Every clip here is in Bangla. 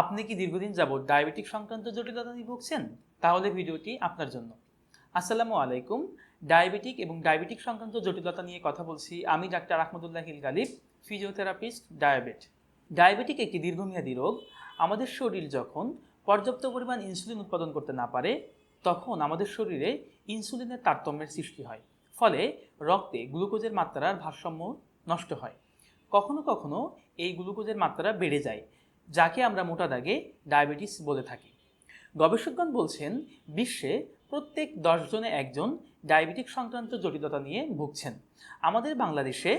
আপনি কি দীর্ঘদিন যাবৎ ডায়াবেটিক সংক্রান্ত জটিলতা নিয়ে ভুগছেন? তাহলে ভিডিওটি আপনার জন্য। আসসালামু আলাইকুম। ডায়াবেটিক এবং ডায়াবেটিক সংক্রান্ত জটিলতা নিয়ে কথা বলছি আমি ডাক্তার আহমদুল্লাহ হিল গালিব, ফিজিওথেরাপিস্ট, ডায়াবেট। ডায়াবেটিক একটি দীর্ঘমেয়াদী রোগ। আমাদের শরীর যখন পর্যাপ্ত পরিমাণ ইনসুলিন উৎপাদন করতে না পারে, তখন আমাদের শরীরে ইনসুলিনের তারতম্যের সৃষ্টি হয়। ফলে রক্তে গ্লুকোজের মাত্রার ভারসাম্য নষ্ট হয়। কখনো কখনো এই গ্লুকোজের মাত্রা বেড়ে যায়। যাকে আমরা মোটা দাগে ডায়াবেটিস বলে থাকি। গবেষকগণ বলছেন, বিশ্বে প্রত্যেক দশ জনে একজন ডায়াবেটিক সংক্রান্ত জটিলতা নিয়ে ভুগছেন। আমাদের বাংলাদেশে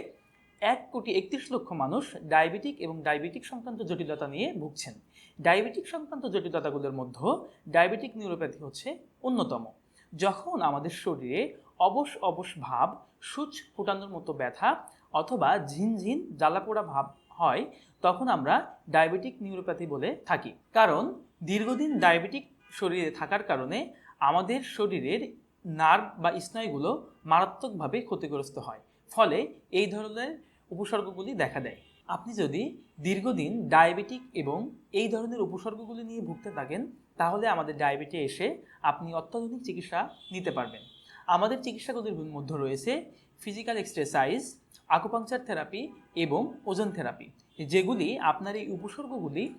এক কোটি একত্রিশ লক্ষ মানুষ ডায়াবেটিক এবং ডায়াবেটিক সংক্রান্ত জটিলতা নিয়ে ভুগছেন। ডায়াবেটিক সংক্রান্ত জটিলতাগুলোর মধ্যে ডায়াবেটিক নিউরোপ্যাথি হচ্ছে অন্যতম, যখন আমাদের শরীরে অবশ অবশ ভাব, সুচ ফুটানোর মতো ব্যথা অথবা ঝিনঝিন জ্বালাপোড়া ভাব হয়, তখন আমরা ডায়াবেটিক নিউরোপ্যাথি বলে থাকি। কারণ, দীর্ঘদিন ডায়াবেটিক শরীরে থাকার কারণে আমাদের শরীরের নার্ভ বা স্নায়ুগুলো মারাত্মকভাবে ক্ষতিগ্রস্ত হয়। ফলে এই ধরনের উপসর্গগুলি দেখা দেয়। আপনি যদি দীর্ঘদিন ডায়াবেটিক এবং এই ধরনের উপসর্গগুলি নিয়ে ভুগতে থাকেন, তাহলে আমাদের ডায়াবেটি এসে আপনি অত্যাধুনিক চিকিৎসা নিতে পারবেন। আমাদের চিকিৎসাগুলির মধ্যে রয়েছে ফিজিক্যাল এক্সারসাইজ আকুপাংচার থেরাপি এবং ওজন থেরাপি যেগুলি আপনার এই উপসর্গগুলি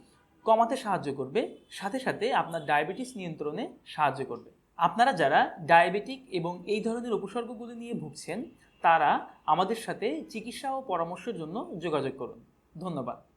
কমাতে সাহায্য করবে, সাথে সাথে আপনার ডায়াবেটিস নিয়ন্ত্রণে সাহায্য করবে। আপনারা যারা ডায়াবেটিক এবং এই ধরনের উপসর্গগুলি নিয়ে ভুগছেন, তারা আমাদের সাথে চিকিৎসা ও পরামর্শের জন্য যোগাযোগ করুন। ধন্যবাদ।